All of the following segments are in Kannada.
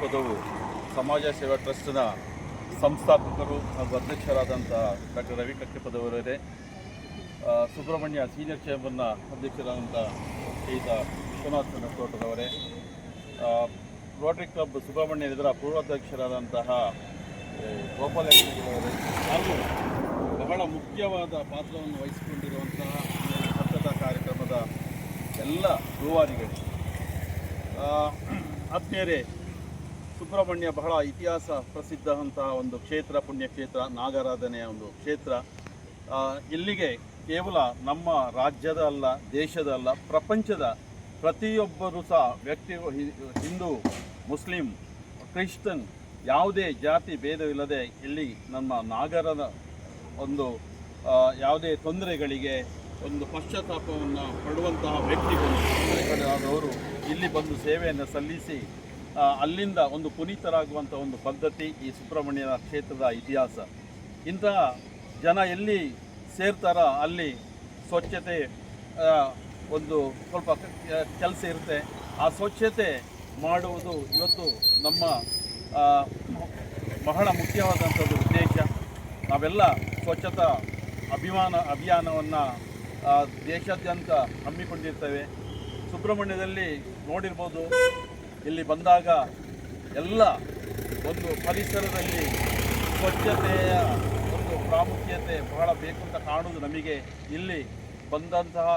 ಪದವು ಸಮಾಜ ಸೇವಾ ಟ್ರಸ್ಟ್ನ ಸಂಸ್ಥಾಪಕರು ಹಾಗೂ ಅಧ್ಯಕ್ಷರಾದಂಥ ಡಾಕ್ಟರ್ ರವಿ ಕಟ್ಟೆಪದವರೇ ಸುಬ್ರಹ್ಮಣ್ಯ ಸೀನಿಯರ್ ಚೇಂಬರ್ನ ಅಧ್ಯಕ್ಷರಾದಂಥ ವಿಶ್ವನಾಥ್ ಚಂದ್ರ ಆ, ರೋಟರಿ ಕ್ಲಬ್ ಸುಬ್ರಹ್ಮಣ್ಯ ಇದರ ಪೂರ್ವಾಧ್ಯಕ್ಷರಾದಂತಹ ಗೋಪಾಲ ಹಾಗೂ ಬಹಳ ಮುಖ್ಯವಾದ ಪಾತ್ರವನ್ನು ವಹಿಸಿಕೊಂಡಿರುವಂತಹ ಸ್ವಚ್ಛತಾ ಕಾರ್ಯಕ್ರಮದ ಎಲ್ಲ ರೂವಾರಿಗಳು. ಆ, ಆತ್ಮೀಯರೇ ಸುಬ್ರಹ್ಮಣ್ಯ ಬಹಳ ಇತಿಹಾಸ ಪ್ರಸಿದ್ಧ ಅಂತಹ ಒಂದು ಕ್ಷೇತ್ರ ಪುಣ್ಯಕ್ಷೇತ್ರ ನಾಗಾರಾಧನೆಯ ಒಂದು ಕ್ಷೇತ್ರ. ಇಲ್ಲಿಗೆ ಕೇವಲ ನಮ್ಮ ರಾಜ್ಯದ ಅಲ್ಲ ದೇಶದ ಅಲ್ಲ ಪ್ರಪಂಚದ ಪ್ರತಿಯೊಬ್ಬರೂ ಸಹ ವ್ಯಕ್ತಿ ಹಿಂದೂ ಮುಸ್ಲಿಂ ಕ್ರಿಶ್ಚನ್ ಯಾವುದೇ ಜಾತಿ ಭೇದವಿಲ್ಲದೆ ಇಲ್ಲಿ ನಮ್ಮ ನಾಗರದ ಒಂದು ಯಾವುದೇ ತೊಂದರೆಗಳಿಗೆ ಒಂದು ಪಶ್ಚಾತ್ತಾಪವನ್ನು ಪಡುವಂತಹ ವ್ಯಕ್ತಿಗಳು ಆದವರು ಇಲ್ಲಿ ಬಂದು ಸೇವೆಯನ್ನು ಸಲ್ಲಿಸಿ ಅಲ್ಲಿಂದ ಒಂದು ಪುನೀತರಾಗುವಂಥ ಒಂದು ಪದ್ಧತಿ ಈ ಸುಬ್ರಹ್ಮಣ್ಯನ ಕ್ಷೇತ್ರದ ಇತಿಹಾಸ. ಇಂತಹ ಜನ ಎಲ್ಲಿ ಸೇರ್ತಾರ ಅಲ್ಲಿ ಸ್ವಚ್ಛತೆ ಒಂದು ಸ್ವಲ್ಪ ಕೆಲಸ ಇರುತ್ತೆ. ಆ ಸ್ವಚ್ಛತೆ ಮಾಡುವುದು ಇವತ್ತು ನಮ್ಮ ಬಹಳ ಮುಖ್ಯವಾದಂಥದ್ದು ಉದ್ದೇಶ. ನಾವೆಲ್ಲ ಸ್ವಚ್ಛತಾ ಅಭಿಮಾನ, ಅಭಿಯಾನವನ್ನು ದೇಶಾದ್ಯಂತ ಹಮ್ಮಿಕೊಂಡಿರ್ತೇವೆ. ಸುಬ್ರಹ್ಮಣ್ಯದಲ್ಲಿ ನೋಡಿರ್ಬೋದು, ಇಲ್ಲಿ ಬಂದಾಗ ಎಲ್ಲ ಒಂದು ಪರಿಸರದಲ್ಲಿ ಸ್ವಚ್ಛತೆಯ ಒಂದು ಪ್ರಾಮುಖ್ಯತೆ ಬಹಳ ಬೇಕು ಅಂತ ಕಾಣುವುದು ನಮಗೆ. ಇಲ್ಲಿ ಬಂದಂತಹ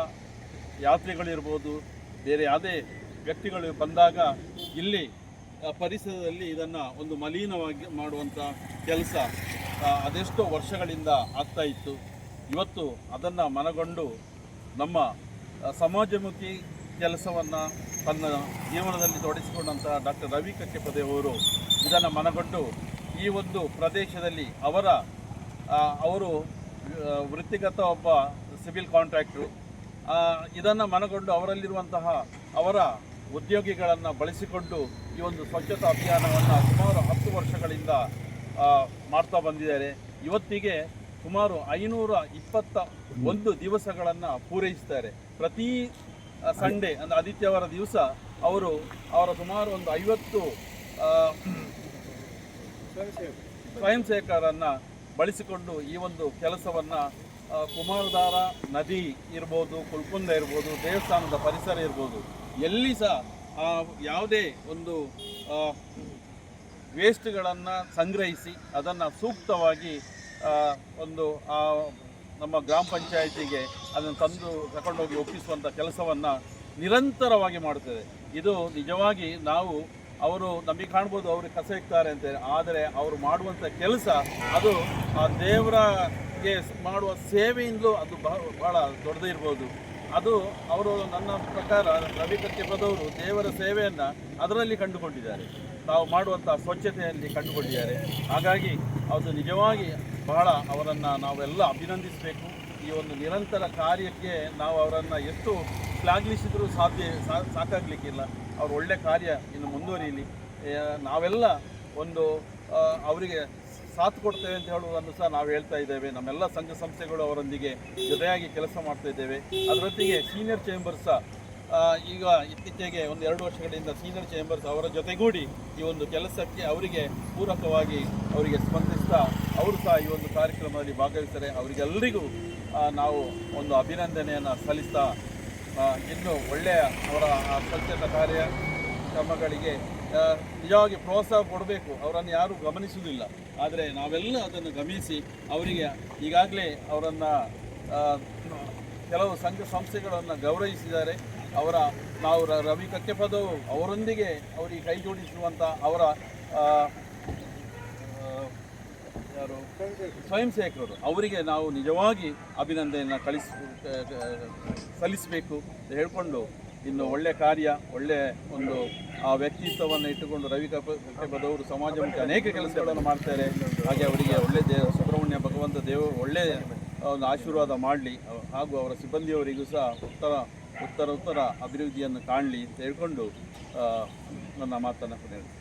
ಯಾತ್ರಿಗಳಿರ್ಬೋದು, ಬೇರೆ ಯಾವುದೇ ವ್ಯಕ್ತಿಗಳು ಬಂದಾಗ ಇಲ್ಲಿ ಪರಿಸರದಲ್ಲಿ ಇದನ್ನು ಒಂದು ಮಲೀನವಾಗಿ ಮಾಡುವಂಥ ಕೆಲಸ ಅದೆಷ್ಟೋ ವರ್ಷಗಳಿಂದ ಆಗ್ತಾ ಇತ್ತು. ಇವತ್ತು ಅದನ್ನು ಮನಗೊಂಡು ನಮ್ಮ ಸಮಾಜಮುಖಿ ಕೆಲಸವನ್ನು ತನ್ನ ಜೀವನದಲ್ಲಿ ತೊಡಗಿಸಿಕೊಂಡಂತಹ ಡಾಕ್ಟರ್ ರವಿ ಕಕ್ಕೆಪದೆಯವರು ಇದನ್ನು ಮನಗೊಂಡು ಈ ಒಂದು ಪ್ರದೇಶದಲ್ಲಿ ಅವರ ಅವರು ವೃತ್ತಿಗತ ಒಬ್ಬ ಸಿವಿಲ್ ಕಾಂಟ್ರಾಕ್ಟ್ರು ಇದನ್ನು ಮನಗೊಂಡು ಅವರಲ್ಲಿರುವಂತಹ ಅವರ ಉದ್ಯೋಗಿಗಳನ್ನು ಬಳಸಿಕೊಂಡು ಈ ಒಂದು ಸ್ವಚ್ಛತಾ ಅಭಿಯಾನವನ್ನು ಸುಮಾರು ಹತ್ತು ವರ್ಷಗಳಿಂದ ಮಾಡ್ತಾ ಬಂದಿದ್ದಾರೆ. ಇವತ್ತಿಗೆ ಸುಮಾರು ಐನೂರ ಇಪ್ಪತ್ತ ಒಂದು ದಿವಸಗಳನ್ನು ಪೂರೈಸ್ತಾರೆ. ಪ್ರತಿ ಸಂಡೇ ಅಂದರೆ ಆದಿತ್ಯವಾರ ದಿವಸ ಅವರು ಅವರ ಸುಮಾರು ಒಂದು ಐವತ್ತು ಸ್ವಯಂ ಸೇವಕರನ್ನು ಬಳಸಿಕೊಂಡು ಈ ಒಂದು ಕೆಲಸವನ್ನು ಕುಮಾರಧಾರ ನದಿ ಇರ್ಬೋದು, ಕುಲ್ಕುಂದ ಇರ್ಬೋದು, ದೇವಸ್ಥಾನದ ಪರಿಸರ ಇರ್ಬೋದು ಎಲ್ಲಿ ಸಹ ಯಾವುದೇ ಒಂದು ವೇಸ್ಟ್ಗಳನ್ನು ಸಂಗ್ರಹಿಸಿ ಅದನ್ನು ಸೂಕ್ತವಾಗಿ ಒಂದು ನಮ್ಮ ಗ್ರಾಮ ಪಂಚಾಯಿತಿಗೆ ಅದನ್ನು ತಂದು ತಗೊಂಡೋಗಿ ಒಪ್ಪಿಸುವಂಥ ಕೆಲಸವನ್ನು ನಿರಂತರವಾಗಿ ಮಾಡುತ್ತದೆ. ಇದು ನಿಜವಾಗಿ ನಾವು, ಅವರು ನಮಗೆ ಕಾಣ್ಬೋದು ಅವರು ಕಸ ಇಕ್ತಾರೆ ಅಂತ ಆದರೆ ಅವರು ಮಾಡುವಂಥ ಕೆಲಸ ಅದು ಆ ದೇವರಿಗೆ ಮಾಡುವ ಸೇವೆಯಿಂದಲೂ ಅದು ಬಹ ಬಹಳ ದೊಡ್ಡದಿರ್ಬೋದು. ಅದು ಅವರು ನನ್ನ ಪ್ರಕಾರ ರವಿ ಪದವರು ದೇವರ ಸೇವೆಯನ್ನು ಅದರಲ್ಲಿ ಕಂಡುಕೊಂಡಿದ್ದಾರೆ. ತಾವು ಮಾಡುವಂಥ ಸ್ವಚ್ಛತೆಯಲ್ಲಿ ಕಂಡುಕೊಂಡಿದ್ದಾರೆ. ಹಾಗಾಗಿ ಅದು ನಿಜವಾಗಿ ಬಹಳ ಅವರನ್ನು ನಾವೆಲ್ಲ ಅಭಿನಂದಿಸಬೇಕು. ಈ ಒಂದು ನಿರಂತರ ಕಾರ್ಯಕ್ಕೆ ನಾವು ಅವರನ್ನು ಎಷ್ಟು ಶ್ಲಾಘಿಸಿದರೂ ಸಾಧ್ಯ ಸಾಕಾಗಲಿಕ್ಕಿಲ್ಲ. ಅವ್ರ ಒಳ್ಳೆ ಕಾರ್ಯ ಇನ್ನು ಮುಂದುವರಿಯಲಿ ನಾವೆಲ್ಲ ಒಂದು ಅವರಿಗೆ ಸಾಥ್ ಕೊಡ್ತೇವೆ ಅಂತ ಹೇಳುವುದನ್ನು ಸಹ ನಾವು ಹೇಳ್ತಾ ಇದ್ದೇವೆ. ನಮ್ಮೆಲ್ಲ ಸಂಘ ಸಂಸ್ಥೆಗಳು ಅವರೊಂದಿಗೆ ಜೊತೆಯಾಗಿ ಕೆಲಸ ಮಾಡ್ತಾ ಇದ್ದೇವೆ. ಅದರೊಟ್ಟಿಗೆ ಸೀನಿಯರ್ ಚೇಂಬರ್ಸ್ ಸಹ ಈಗ ಇತ್ತೀಚೆಗೆ ಒಂದು ಎರಡು ವರ್ಷಗಳಿಂದ ಸೀನಿಯರ್ ಚೇಂಬರ್ಸ್ ಅವರ ಜೊತೆಗೂಡಿ ಈ ಒಂದು ಕೆಲಸಕ್ಕೆ ಅವರಿಗೆ ಪೂರಕವಾಗಿ ಅವರಿಗೆ ಸ್ಪಂದಿಸ್ತಾ ಅವರು ಸಹ ಈ ಒಂದು ಕಾರ್ಯಕ್ರಮದಲ್ಲಿ ಭಾಗವಹಿಸ್ತಾರೆ ಅವರಿಗೆಲ್ಲರಿಗೂ ನಾವು ಒಂದು ಅಭಿನಂದನೆಯನ್ನು ಸಲ್ಲಿಸ್ತಾ ಇನ್ನು ಒಳ್ಳೆಯ ಅವರ ಸ್ವಚ್ಛತಾ ಕಾರ್ಯ ಕ್ರಮಗಳಿಗೆ ಆ, ನಿಜವಾಗಿ ಪ್ರೋತ್ಸಾಹ ಕೊಡಬೇಕು. ಅವರನ್ನು ಯಾರೂ ಗಮನಿಸುವುದಿಲ್ಲ. ಆದರೆ ನಾವೆಲ್ಲ ಅದನ್ನು ಗಮನಿಸಿ ಅವರಿಗೆ ಈಗಾಗಲೇ ಅವರನ್ನು ಕೆಲವು ಸಂಘ ಸಂಸ್ಥೆಗಳನ್ನು ಗೌರವಿಸಿದ್ದಾರೆ. ಅವರ, ನಾವು ರವಿ ಕಕ್ಕೆಪದವು ಅವರೊಂದಿಗೆ ಅವರಿಗೆ ಕೈ ಜೋಡಿಸುವಂಥ ಅವರ ಯಾರು? ಸ್ವಯಂ ಸೇವಕರು ಅವರಿಗೆ ನಾವು ನಿಜವಾಗಿ ಅಭಿನಂದನೆಯನ್ನು ಕಳಿಸ್ ಸಲ್ಲಿಸಬೇಕು ಹೇಳ್ಕೊಂಡು, ಇನ್ನು ಒಳ್ಳೆ ಕಾರ್ಯ, ಒಳ್ಳೆ ಒಂದು ಆ ವ್ಯಕ್ತಿತ್ವವನ್ನು ಇಟ್ಟುಕೊಂಡು ರವಿ ಕಪ ಕಪ್ಪೆಬದವರು ಸಮಾಜಮುಖಿ ಅನೇಕ ಕೆಲಸಗಳನ್ನು ಮಾಡ್ತಾರೆ. ಹಾಗೆ ಅವರಿಗೆ ಒಳ್ಳೆ ದೇವ ಸುಬ್ರಹ್ಮಣ್ಯ ಭಗವಂತ ದೇವ ಒಳ್ಳೆ ಒಂದು ಆಶೀರ್ವಾದ ಮಾಡಲಿ. ಹಾಗೂ ಅವರ ಸಿಬ್ಬಂದಿಯವರಿಗೂ ಸಹ ಉತ್ತರ ಉತ್ತರ ಉತ್ತರ ಅಭಿವೃದ್ಧಿಯನ್ನು ಕಾಣಲಿ ಅಂತ ಹೇಳ್ಕೊಂಡು ನನ್ನ ಮಾತನ್ನು ಕೊನೆಯಲ್ಲಿ.